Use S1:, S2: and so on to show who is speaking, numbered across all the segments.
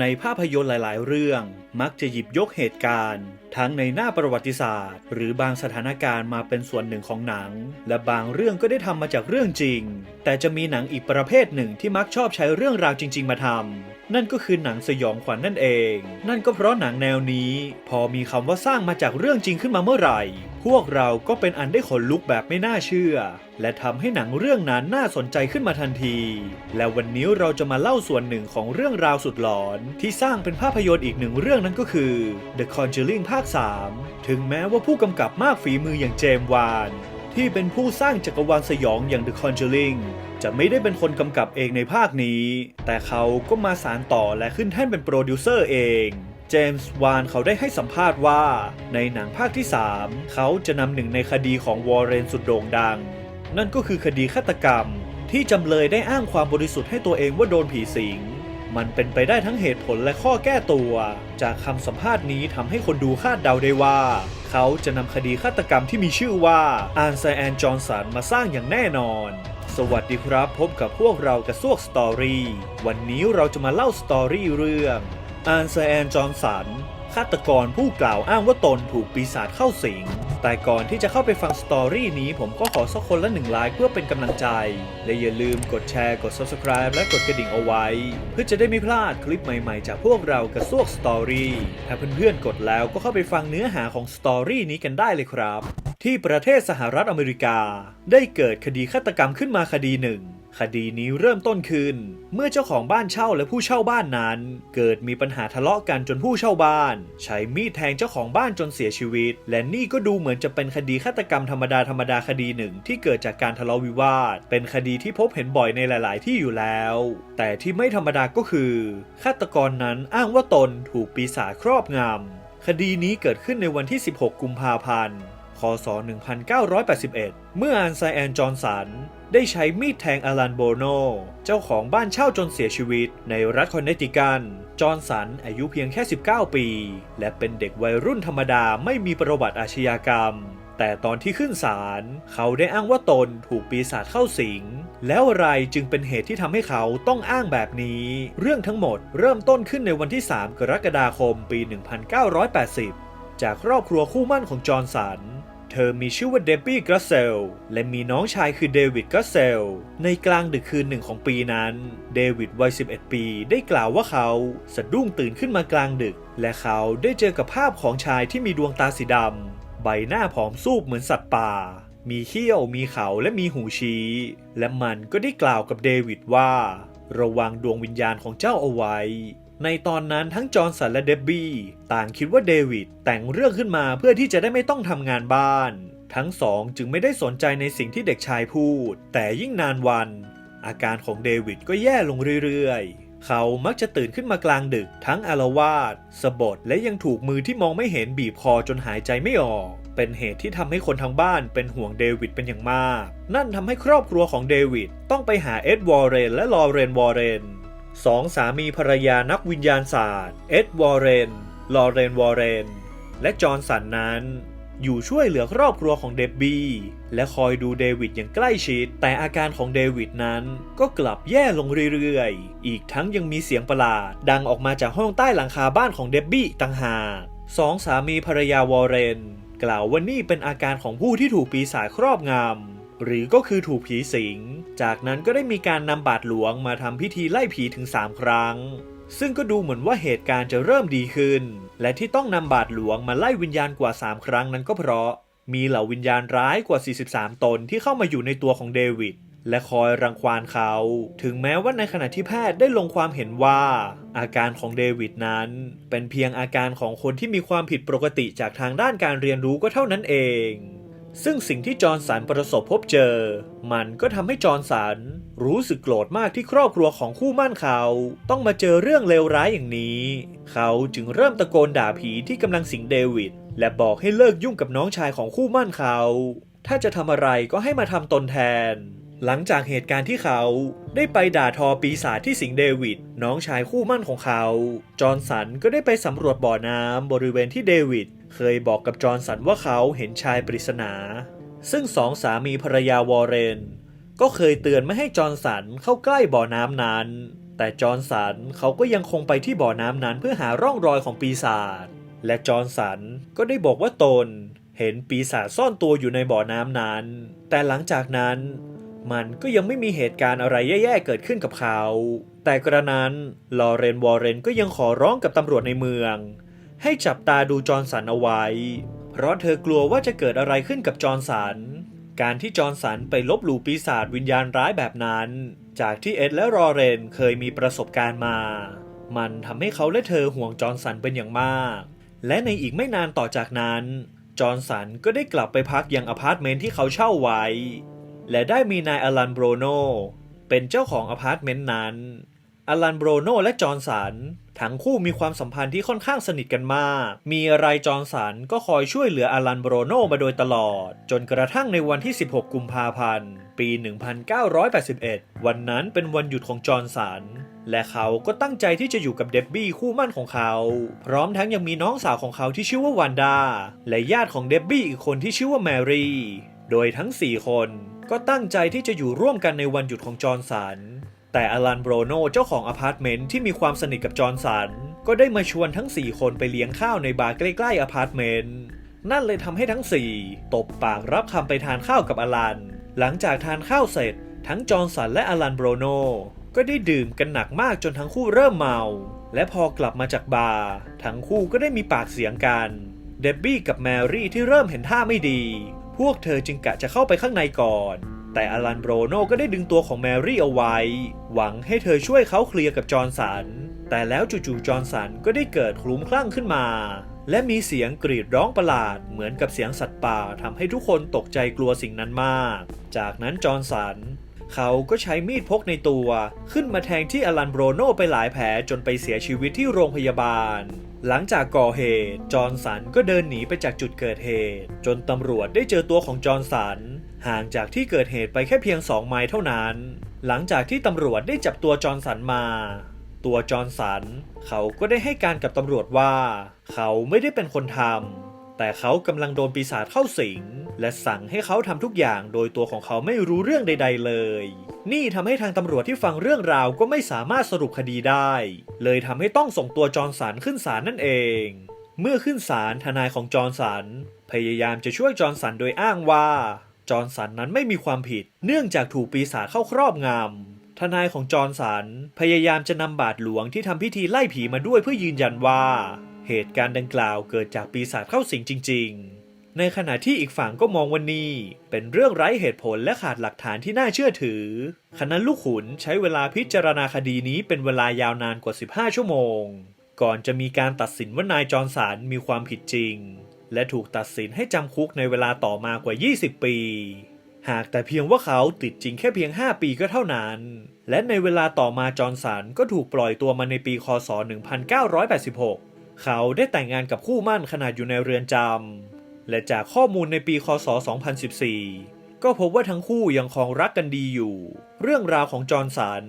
S1: ในภาพยนตร์หลาย ๆ เรื่องมักจะหยิบยกเหตุการณ์ ทั้งในหน้าประวัติศาสตร์ หรือบางสถานการณ์มาเป็นส่วนหนึ่งของหนัง และบางเรื่องก็ได้ทำมาจากเรื่องจริง แต่จะมีหนังอีกประเภทหนึ่งที่มักชอบใช้เรื่องราวจริง ๆ มาทำ นั่นก็คือหนังสยองขวัญนนั่นเอง นั่นก็เพราะหนังแนวนี้ พอมีคำว่าสร้างมาจากเรื่องจริงขึ้นมาเมื่อไหร่ พวกเราก็เป็นอันได้ขนลุกแบบไม่น่าเชื่อ และทำให้หนังเรื่องนั้นน่าสนใจขึ้นมาทันที และวันนี้เราจะมาเล่าส่วนหนึ่งของเรื่องราวสุดหลอน ที่สร้างเป็นภาพยนตร์อีกหนึ่งเรื่องนั้นก็คือ The Conjuring ภาค 3 ถึงแม้ว่าผู้กำกับมากฝีมืออย่างเจมวาน ที่เป็นผู้สร้างจักรวาลสยองอย่าง The Conjuring จะไม่ได้เป็นคนกำกับเองในภาคนี้ แต่เขาก็มาสารต่อและขึ้นแท่นเป็นโปรดิวเซอร์เองเจมส์วานเขาได้ให้สัมภาษณ์ว่าในหนังภาคที่ 3 เขาจะนำหนึ่งในคดีของวอร์เรนสุดโด่งดัง นั่นก็คือคดีฆาตกรรม ที่จำเลยได้อ้างความบริสุทธิ์ให้ตัวเองว่าโดนผีสิง มันเป็นไปได้ทั้งเหตุผลและข้อแก้ตัว จากคำสัมภาษณ์นี้ทำให้คนดูคาดเดาได้ว่า เขาจะนำคดีฆาตกรรมที่มีชื่อว่าอานไซแอนจอห์นสันมาสร้างอย่างแน่นอน สวัสดีครับ พบกับพวกเรากระซวกสตอรี่ วันนี้เราจะมาเล่าสตอรี่เรื่องอานไซแอนจอห์นสัน ฆาตกรผู้กล่าวอ้างว่าตนถูกปีศาจเข้าสิง แต่ก่อนที่จะเข้าไปฟังสตอรี่นี้ ผมก็ขอสักคนละหนึ่งไลค์เพื่อเป็นกำลังใจ และอย่าลืมกดแชร์ กด Subscribe และกดกระดิ่งเอาไว้ เพื่อจะได้ไม่พลาดคลิปใหม่ๆ จากพวกเรากระซวกสตอรี่ถ้าเพื่อนๆกดแล้วก็เข้าไปฟังเนื้อหาของสตอรี่นี้กันได้เลยครับ ที่ประเทศสหรัฐอเมริกา ได้เกิดคดีฆาตกรรมขึ้นมาคดีหนึ่ง คดีนี้เริ่มต้นขึ้น เมื่อเจ้าของบ้านเช่าและผู้เช่าบ้านนั้น เกิดมีปัญหาทะเลาะกันจนผู้เช่าบ้าน ใช้มีดแทงเจ้าของบ้านจนเสียชีวิต และนี่ก็ดูเหมือนจะเป็นคดีฆาตกรรมธรรมดาธรรมดาคดีหนึ่งที่เกิดจากการทะเลาะวิวาท เป็นคดีที่พบเห็นบ่อยในหลาย ๆ ที่อยู่แล้ว แต่ที่ไม่ธรรมดาก็คือฆาตกรนั้นอ้างว่าตนถูกปีศาจครอบงำคดีนี้เกิดขึ้นในวันที่ 16 กุมภาพันธ์ คศ1981 เมื่ออันไซแอนจอห์นสันได้ใช้มีดแทงอลันโบโน เจ้าของบ้านเช่าจนเสียชีวิตในรัฐคอนเนตทิกันจอห์นสันอายุเพียงแค่ 19 ปี และเป็นเด็กวัยรุ่นธรรมดาไม่มีประวัติอาชญากรรม แต่ตอนที่ขึ้นศาลเขาได้อ้างว่าตนถูกปีศาจเข้าสิง แล้วอะไรจึงเป็นเหตุที่ทำให้เขาต้องอ้างแบบนี้ เรื่องทั้งหมดเริ่มต้นขึ้นในวันที่ 3 กรกฎาคมปี 1980 จากครอบครัวคู่มั่นของจอห์นสัน เธอมีชื่อว่าเดบบี้กรัสเซลและมีน้องชายคือเดวิดกรัสเซลในกลางดึกคืนหนึ่งของปีนั้น เดวิดวัย 11 ปีได้กล่าวว่าเขาสะดุ้งตื่นขึ้นมากลางดึก และเขาได้เจอกับภาพของชายที่มีดวงตาสีดำ ใบหน้าผอมซูบเหมือนสัตว์ป่า มีเขี้ยว มีเขาและมีหูชี้ และมันก็ได้กล่าวกับเดวิดว่า ระวังดวงวิญญาณของเจ้าเอาไว้ ในตอนนั้นทั้งจอห์นสันและเดบบี้ต่างคิดว่าเดวิดแต่งเรื่องขึ้นมาเพื่อที่จะได้ไม่ต้องทำงานบ้าน ทั้งสองจึงไม่ได้สนใจในสิ่งที่เด็กชายพูด แต่ยิ่งนานวัน อาการของเดวิดก็แย่ลงเรื่อยๆ เขามักจะตื่นขึ้นมากลางดึกทั้งอารวาสสะบดและยังถูกมือที่มองไม่เห็นบีบคอจนหายใจไม่ออก เป็นเหตุที่ทำให้คนทั้งบ้านเป็นห่วงเดวิดเป็นอย่างมาก นั่นทำให้ครอบครัวของเดวิดต้องไปหาเอ็ดวอร์เรนและลอเรนวอร์เรน สองสามีภรรยานักวิญญาณศาสตร์ เอ็ดวอร์เรน ลอเรนวอร์เรน และจอห์นสันนั้น อยู่ช่วยเหลือครอบครัวของเดบบี้และคอยดูเดวิดอย่างใกล้ชิด แต่อาการของเดวิดนั้นก็กลับแย่ลงเรื่อยๆ อีกทั้งยังมีเสียงประหลาด ดังออกมาจากห้องใต้หลังคาบ้านของเดบบี้ต่างหากสองสามีภรรยาวอร์เรน กล่าวว่านี่เป็นอาการของผู้ที่ถูกปีศาจครอบงำ หรือก็คือถูกผีสิง จากนั้นก็ได้มีการนำบาทหลวงมาทำพิธีไล่ผีถึง 3 ครั้ง ซึ่งก็ดูเหมือนว่าเหตุการณ์จะเริ่มดีขึ้น และที่ต้องนำบาทหลวงมาไล่วิญญาณกว่า 3 ครั้งนั้นก็เพราะ มีเหล่าวิญญาณร้ายกว่า 43 ตนที่เข้ามาอยู่ในตัวของเดวิดและคอยรังควานเขา ถึงแม้ว่าในขณะที่แพทย์ได้ลงความเห็นว่า อาการของเดวิดนั้น เป็นเพียงอาการของคนที่มีความผิดปกติจากทางด้านการเรียนรู้ก็เท่านั้นเอง ซึ่งสิ่งที่จอห์นสันประสบพบเจอ มันก็ทำให้จอห์นสันรู้สึกโกรธมากที่ครอบครัวของคู่มั่นเขา ต้องมาเจอเรื่องเลวร้ายอย่างนี้ เขาจึงเริ่มตะโกนด่าผีที่กำลังสิงเดวิด และบอกให้เลิกยุ่งกับน้องชายของคู่มั่นเขา ถ้าจะทำอะไรก็ให้มาทำตนแทน หลังจากเหตุการณ์ที่เขาได้ไปด่าทอปีศาจที่สิงเดวิดน้องชายคู่มั่นของเขา จอห์นสันก็ได้ไปสำรวจบ่อน้ำบริเวณที่เดวิด เคยบอกกับจอห์นสันว่าเขาเห็นชายปริศนา ซึ่งสองสามีภรรยาวอร์เรน ก็เคยเตือนไม่ให้จอห์นสันเข้าใกล้บ่อน้ำนั้น แต่จอร์นสันเขาก็ยังคงไปที่บ่อน้ำนั้นเพื่อหาร่องรอยของปีศาจและจอร์นสันก็ได้บอกว่าตนเห็นปีศาจซ่อนตัวอยู่ในบ่อน้ำนั้น แต่หลังจากนั้น มันก็ยังไม่มีเหตุการณ์อะไรแย่ๆเกิดขึ้นกับเขา แต่กระนั้นลอเรนวอร์เรนก็ยังขอร้องกับตำรวจในเมือง ให้จับตาดูจอร์นสันเอาไว้ เพราะเธอกลัวว่าจะเกิดอะไรขึ้นกับจอร์นสัน การที่จอร์นสันไปลบหลู่ปีศาจวิญญาณร้ายแบบนั้น จากที่เอ็ดและรอเรนเคยมีประสบการณ์มา มันทำให้เขาและเธอห่วงจอร์นสันเป็นอย่างมาก และในอีกไม่นานต่อจากนั้น จอร์นสันก็ได้กลับไปพักยังอพาร์ตเมนต์ที่เขาเช่าไว้ และได้มีนายอลันโบรโนเป็นเจ้าของอพาร์ตเมนต์นั้น อลันโบรโนและจอร์นสันทั้งคู่มีความสัมพันธ์ที่ค่อนข้างสนิทกันมาก มีอะไรจอร์นสันก็คอยช่วยเหลืออลันโบรโนมาโดยตลอด จนกระทั่งในวันที่ 16 กุมภาพันธ์ ปี 1981 วันนั้นเป็นวันหยุดของจอร์นสัน และเขาก็ตั้งใจที่จะอยู่กับเดบบี้คู่มั่นของเขา พร้อมทั้งยังมีน้องสาวของเขาที่ชื่อว่าวันดา และญาติของเดบบี้อีกคนที่ชื่อว่าแมรี่ โดยทั้ง 4 คนก็ตั้งใจที่จะอยู่ร่วมกันในวันหยุดของจอร์นสัน แต่อลันโบรโนเจ้าของอพาร์ตเมนต์ที่มีความสนิทกับจอร์นสัน ก็ได้มาชวนทั้ง 4 คนไปเลี้ยงข้าวในบาร์ใกล้ๆอพาร์ตเมนต์นั่นเลยทำให้ทั้ง 4 ตบปากรับคำไปทานข้าวกับอลัน หลังจากทานข้าวเสร็จ ทั้งจอร์นสันและอลันโบรโนก็ได้ดื่มกันหนักมากจนทั้งคู่เริ่มเมา และพอกลับมาจากบาร์ทั้งคู่ก็ได้มีปากเสียงกัน เดบบี้กับแมรี่ที่เริ่มเห็นท่าไม่ดี พวกเธอจึงกะจะเข้าไปข้างในก่อน แต่อลันโบรโนก็ได้ดึงตัวของแมรี่เอาไว้ หวังให้เธอช่วยเขาเคลียร์กับจอร์นสัน แต่แล้วจู่ๆจอร์นสันก็ได้เกิดคลุ้มคลั่งขึ้นมา และมีเสียงกรีดร้องประหลาดเหมือนกับเสียงสัตว์ป่าทำให้ทุกคนตกใจกลัวสิ่งนั้นมาก จากนั้นจอร์นสันเขาก็ใช้มีดพกในตัวขึ้นมาแทงที่อลันโบรโนไปหลายแผลจนไปเสียชีวิตที่โรงพยาบาล หลังจากก่อเหตุ จอร์นสันก็เดินหนีไปจากจุดเกิดเหตุ จนตำรวจได้เจอตัวของจอร์นสัน ห่างจากที่เกิดเหตุไปแค่เพียง2ไมล์เท่านั้น หลังจากที่ตำรวจได้จับตัวจอร์นสันมา ตัวจอร์นสัน เขาก็ได้ให้การกับตำรวจว่า เขาไม่ได้เป็นคนทำแต่เขากำลังโดนปีศาจเข้าสิง และสั่งให้เขาทำทุกอย่างโดยตัวของเขาไม่รู้เรื่องใด ๆ เลย นี่ทำให้ทางตำรวจที่ฟังเรื่องราวก็ไม่สามารถสรุปคดีได้ เลยทำให้ต้องส่งตัวจอร์นสันขึ้นศาลนั่นเองเมื่อขึ้นศาลทนายของจอร์นสัน พยายามจะช่วยจอร์นสันโดยอ้างว่า จอร์นสันนั้นไม่มีความผิด เนื่องจากถูกปีศาจเข้าครอบงำทนายของจอร์นสันพยายามจะนำบาทหลวงที่ทำพิธีไล่ผีมาด้วยเพื่อยืนยันว่า เหตุการณ์ดังกล่าวเกิดจากปีศาจเข้าสิงจริง ๆ ในขณะที่อีกฝั่งก็มองว่านี่เป็นเรื่องไร้เหตุผลและขาดหลักฐานที่น่าเชื่อถือ คณะลูกขุนใช้เวลาพิจารณาคดีนี้เป็นเวลายาวนานกว่า 15 ชั่วโมง ก่อนจะมีการตัดสินว่านายจอร์นสันมีความผิดจริง และถูกตัดสินให้จำคุกในเวลาต่อมากว่า 20 ปี หากแต่เพียงว่าเขาติดจริงแค่เพียง 5 ปีก็เท่านั้น และในเวลาต่อมาจอร์นสันก็ถูกปล่อยตัวมาในปีคศ 1986 เขาได้แต่งงานกับคู่มั่นขณะอยู่ในเรือนจำและจากข้อมูลในปีคศ 2014 ก็พบว่าทั้งคู่ยังคงรักกันดีอยู่ เรื่องราวของจอร์นสัน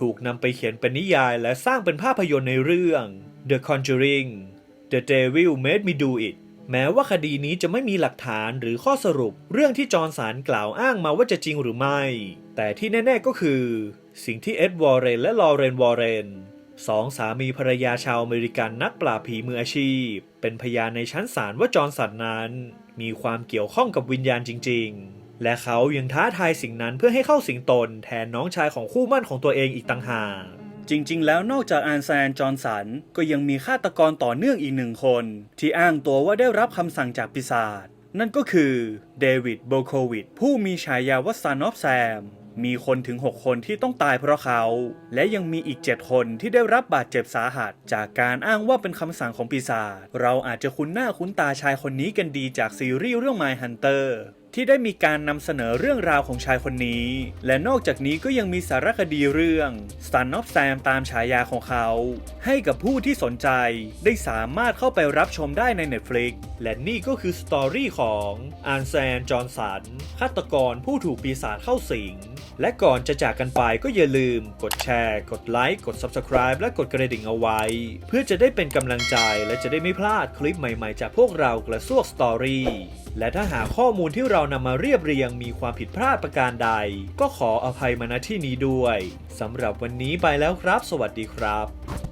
S1: ถูกนำไปเขียนเป็นนิยายและสร้างเป็นภาพยนตร์ในเรื่อง The Conjuring The Devil Made Me Do It แม้ว่าคดีนี้จะไม่มีหลักฐานหรือข้อสรุปเรื่องที่จอร์นสันกล่าวอ้างมาว่าจะจริงหรือไม่ แต่ที่แน่ๆก็คือ สิ่งที่เอ็ดวอร์เรนและลอเรนวอร์เรนสองสามีภรรยาชาวอเมริกันนักปราบผีมืออาชีพ เป็นพยานในชั้นศาลว่าจอร์นสันนั้น มีความเกี่ยวข้องกับวิญญาณจริง ๆ และเขายังท้าทายสิ่งนั้นเพื่อให้เข้าสิงตนแทนน้องชายของคู่มั่นของตัวเองอีกต่างหาก จริงๆ แล้วนอกจากอานแซนจอร์นสันก็ยังมีฆาตกรต่อเนื่องอีกหนึ่งคน ที่อ้างตัวว่าได้รับคำสั่งจากปีศาจนั่นก็คือเดวิดโบโควิดผู้มีฉายาว่า Son of Sam มีคนถึง 6 คนที่ต้องตายเพราะเขา และยังมีอีก 7 คนที่ได้รับบาดเจ็บสาหัส จากการอ้างว่าเป็นคำสั่งของปีศาจ เราอาจจะคุ้นหน้าคุ้นตาชายคนนี้กันดีจากซีรีส์เรื่อง My Hunter ที่ได้มีการนำเสนอเรื่องราวของชายคนนี้ และนอกจากนี้ก็ยังมีสารคดีเรื่อง Son of Sam ตามฉายาของเขา ให้กับผู้ที่สนใจได้สามารถเข้าไปรับชมได้ใน Netflix และนี่ก็คือสตอรี่ของอันแซน จอร์นสันฆาตกรผู้ถูกปีศาจเข้าสิง และก่อนจะจากกันไปก็อย่าลืม กดแชร์ กดไลค์ กด Subscribe และกดกระดิ่งเอาไว้ เพื่อจะได้เป็นกำลังใจและจะได้ไม่พลาดคลิปใหม่ๆ จากพวกเรากระซวกสตอรี่และถ้าหาข้อมูลที่เราเรานำมาเรียบเรียงมีความผิดพลาดประการใด ก็ขออภัยมาณที่นี้ด้วยสำหรับวันนี้ไปแล้วครับ สวัสดีครับ